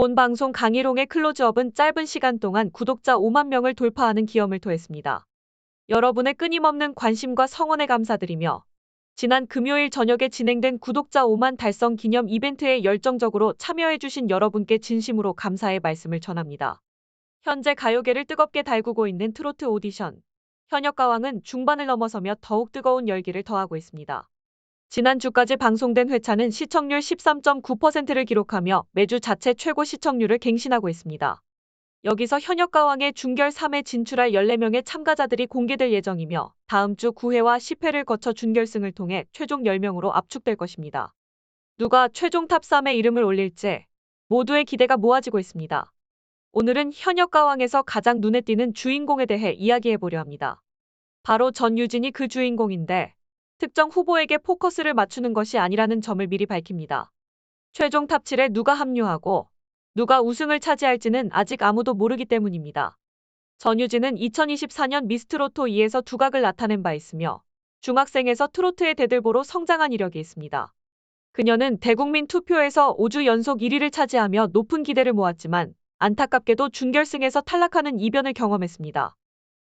본 방송 강희롱의 클로즈업은 짧은 시간 동안 구독자 5만 명을 돌파하는 기염을 토했습니다. 여러분의 끊임없는 관심과 성원에 감사드리며 지난 금요일 저녁에 진행된 구독자 5만 달성 기념 이벤트에 열정적으로 참여해주신 여러분께 진심으로 감사의 말씀을 전합니다. 현재 가요계를 뜨겁게 달구고 있는 트로트 오디션. 현역 가왕은 중반을 넘어서며 더욱 뜨거운 열기를 더하고 있습니다. 지난주까지 방송된 회차는 시청률 13.9%를 기록하며 매주 자체 최고 시청률을 갱신하고 있습니다. 여기서 현역 가왕의 준결 3회 진출할 14명의 참가자들이 공개될 예정이며 다음 주 9회와 10회를 거쳐 준결승을 통해 최종 10명으로 압축될 것입니다. 누가 최종 탑 3에 이름을 올릴지 모두의 기대가 모아지고 있습니다. 오늘은 현역 가왕에서 가장 눈에 띄는 주인공에 대해 이야기해보려 합니다. 바로 전유진이 그 주인공인데 특정 후보에게 포커스를 맞추는 것이 아니라는 점을 미리 밝힙니다. 최종 탑 7에 누가 합류하고 누가 우승을 차지할지는 아직 아무도 모르기 때문입니다. 전유진은 2024년 미스트로토 2에서 두각을 나타낸 바 있으며 중학생에서 트로트의 대들보로 성장한 이력이 있습니다. 그녀는 대국민 투표에서 5주 연속 1위를 차지하며 높은 기대를 모았지만 안타깝게도 준결승에서 탈락하는 이변을 경험했습니다.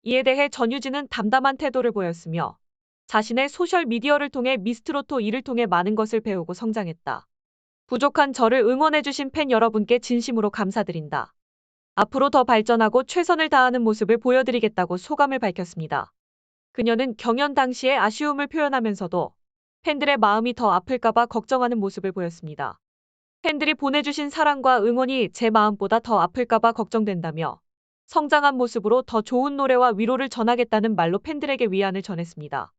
이에 대해 전유진은 담담한 태도를 보였으며 자신의 소셜 미디어를 통해 미스트로토 2를 통해 많은 것을 배우고 성장했다. 부족한 저를 응원해주신 팬 여러분께 진심으로 감사드린다. 앞으로 더 발전하고 최선을 다하는 모습을 보여드리겠다고 소감을 밝혔습니다. 그녀는 경연 당시에 아쉬움을 표현하면서도 팬들의 마음이 더 아플까봐 걱정하는 모습을 보였습니다. 팬들이 보내주신 사랑과 응원이 제 마음보다 더 아플까봐 걱정된다며 성장한 모습으로 더 좋은 노래와 위로를 전하겠다는 말로 팬들에게 위안을 전했습니다.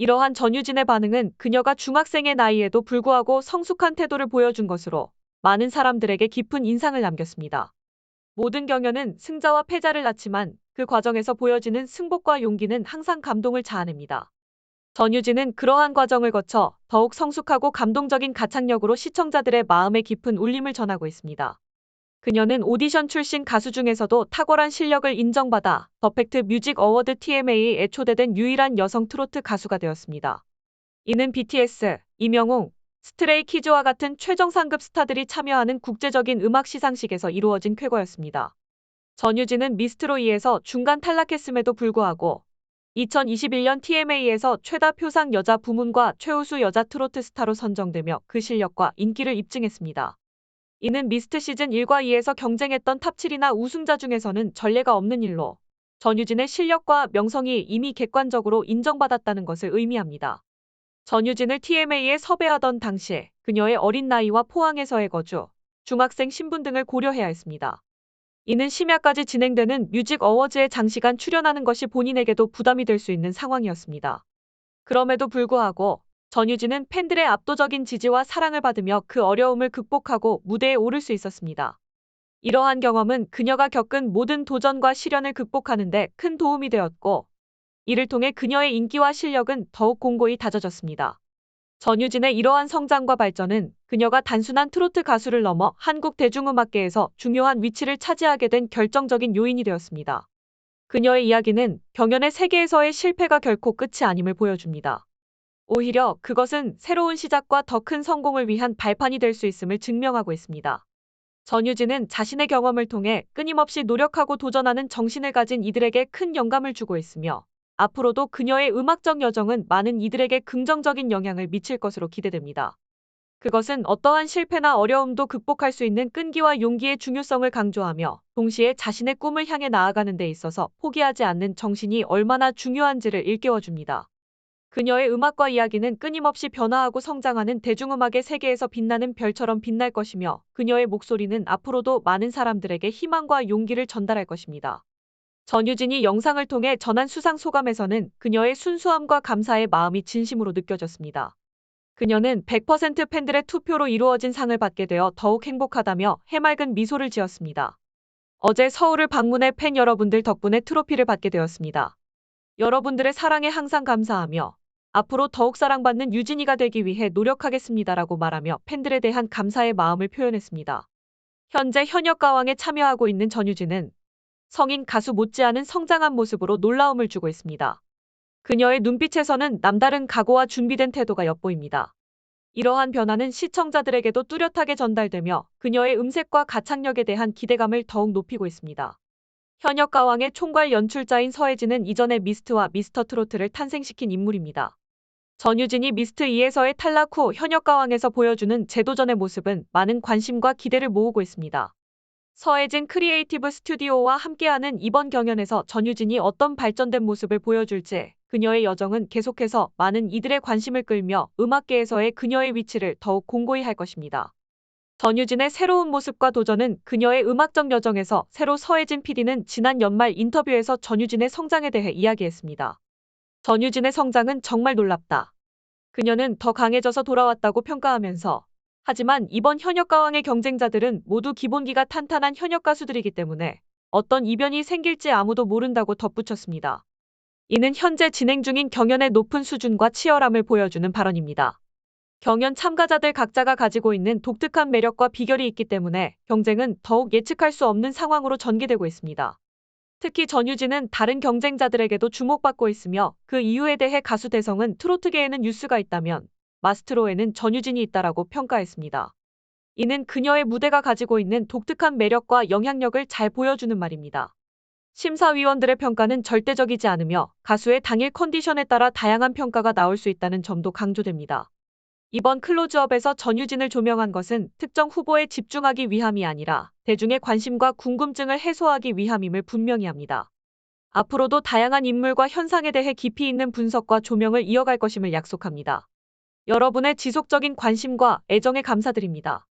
이러한 전유진의 반응은 그녀가 중학생의 나이에도 불구하고 성숙한 태도를 보여준 것으로 많은 사람들에게 깊은 인상을 남겼습니다. 모든 경연은 승자와 패자를 낳지만 그 과정에서 보여지는 승복과 용기는 항상 감동을 자아냅니다. 전유진은 그러한 과정을 거쳐 더욱 성숙하고 감동적인 가창력으로 시청자들의 마음에 깊은 울림을 전하고 있습니다. 그녀는 오디션 출신 가수 중에서도 탁월한 실력을 인정받아 더 팩트 뮤직 어워드 TMA에 초대된 유일한 여성 트로트 가수가 되었습니다. 이는 BTS, 이명웅, 스트레이 키즈와 같은 최정 상급 스타들이 참여하는 국제적인 음악 시상식에서 이루어진 쾌거였습니다. 전유진은 미스트로 2에서 중간 탈락했음에도 불구하고 2021년 TMA에서 최다 표상 여자 부문과 최우수 여자 트로트 스타로 선정되며 그 실력과 인기를 입증했습니다. 이는 미스트 시즌 1과 2에서 경쟁했던 탑 7이나 우승자 중에서는 전례가 없는 일로 전유진의 실력과 명성이 이미 객관적으로 인정받았다는 것을 의미합니다. 전유진을 TMA에 섭외하던 당시 그녀의 어린 나이와 포항에서의 거주, 중학생 신분 등을 고려해야 했습니다. 이는 심야까지 진행되는 뮤직 어워즈에 장시간 출연하는 것이 본인에게도 부담이 될 수 있는 상황이었습니다. 그럼에도 불구하고 전유진은 팬들의 압도적인 지지와 사랑을 받으며 그 어려움을 극복하고 무대에 오를 수 있었습니다. 이러한 경험은 그녀가 겪은 모든 도전과 시련을 극복하는데 큰 도움이 되었고, 이를 통해 그녀의 인기와 실력은 더욱 공고히 다져졌습니다. 전유진의 이러한 성장과 발전은 그녀가 단순한 트로트 가수를 넘어 한국 대중음악계에서 중요한 위치를 차지하게 된 결정적인 요인이 되었습니다. 그녀의 이야기는 경연의 세계에서의 실패가 결코 끝이 아님을 보여줍니다. 오히려 그것은 새로운 시작과 더 큰 성공을 위한 발판이 될 수 있음을 증명하고 있습니다. 전유진은 자신의 경험을 통해 끊임없이 노력하고 도전하는 정신을 가진 이들에게 큰 영감을 주고 있으며 앞으로도 그녀의 음악적 여정은 많은 이들에게 긍정적인 영향을 미칠 것으로 기대됩니다. 그것은 어떠한 실패나 어려움도 극복할 수 있는 끈기와 용기의 중요성을 강조하며 동시에 자신의 꿈을 향해 나아가는 데 있어서 포기하지 않는 정신이 얼마나 중요한지를 일깨워줍니다. 그녀의 음악과 이야기는 끊임없이 변화하고 성장하는 대중음악의 세계에서 빛나는 별처럼 빛날 것이며 그녀의 목소리는 앞으로도 많은 사람들에게 희망과 용기를 전달할 것입니다. 전유진이 영상을 통해 전한 수상 소감에서는 그녀의 순수함과 감사의 마음이 진심으로 느껴졌습니다. 그녀는 100% 팬들의 투표로 이루어진 상을 받게 되어 더욱 행복하다며 해맑은 미소를 지었습니다. 어제 서울을 방문해 팬 여러분들 덕분에 트로피를 받게 되었습니다. 여러분들의 사랑에 항상 감사하며 앞으로 더욱 사랑받는 유진이가 되기 위해 노력하겠습니다라고 말하며 팬들에 대한 감사의 마음을 표현했습니다. 현재 현역 가왕에 참여하고 있는 전유진은 성인 가수 못지않은 성장한 모습으로 놀라움을 주고 있습니다. 그녀의 눈빛에서는 남다른 각오와 준비된 태도가 엿보입니다. 이러한 변화는 시청자들에게도 뚜렷하게 전달되며 그녀의 음색과 가창력에 대한 기대감을 더욱 높이고 있습니다. 현역 가왕의 총괄 연출자인 서혜진은 이전에 미스트와 미스터 트로트를 탄생시킨 인물입니다. 전유진이 미스트 2에서의 탈락 후 현역 가왕에서 보여주는 재도전의 모습은 많은 관심과 기대를 모으고 있습니다. 서혜진 크리에이티브 스튜디오와 함께하는 이번 경연에서 전유진이 어떤 발전된 모습을 보여줄지 그녀의 여정은 계속해서 많은 이들의 관심을 끌며 음악계에서의 그녀의 위치를 더욱 공고히 할 것입니다. 전유진의 새로운 모습과 도전은 그녀의 음악적 여정에서 새로 서혜진 PD는 지난 연말 인터뷰에서 전유진의 성장에 대해 이야기했습니다. 전유진의 성장은 정말 놀랍다. 그녀는 더 강해져서 돌아왔다고 평가하면서 하지만 이번 현역 가왕의 경쟁자들은 모두 기본기가 탄탄한 현역 가수들이기 때문에 어떤 이변이 생길지 아무도 모른다고 덧붙였습니다. 이는 현재 진행 중인 경연의 높은 수준과 치열함을 보여주는 발언입니다. 경연 참가자들 각자가 가지고 있는 독특한 매력과 비결이 있기 때문에 경쟁은 더욱 예측할 수 없는 상황으로 전개되고 있습니다. 특히 전유진은 다른 경쟁자들에게도 주목받고 있으며 그 이유에 대해 가수 대성은 트로트계에는 뉴스가 있다면 마스트로에는 전유진이 있다라고 평가했습니다. 이는 그녀의 무대가 가지고 있는 독특한 매력과 영향력을 잘 보여주는 말입니다. 심사위원들의 평가는 절대적이지 않으며 가수의 당일 컨디션에 따라 다양한 평가가 나올 수 있다는 점도 강조됩니다. 이번 클로즈업에서 전유진을 조명한 것은 특정 후보에 집중하기 위함이 아니라 대중의 관심과 궁금증을 해소하기 위함임을 분명히 합니다. 앞으로도 다양한 인물과 현상에 대해 깊이 있는 분석과 조명을 이어갈 것임을 약속합니다. 여러분의 지속적인 관심과 애정에 감사드립니다.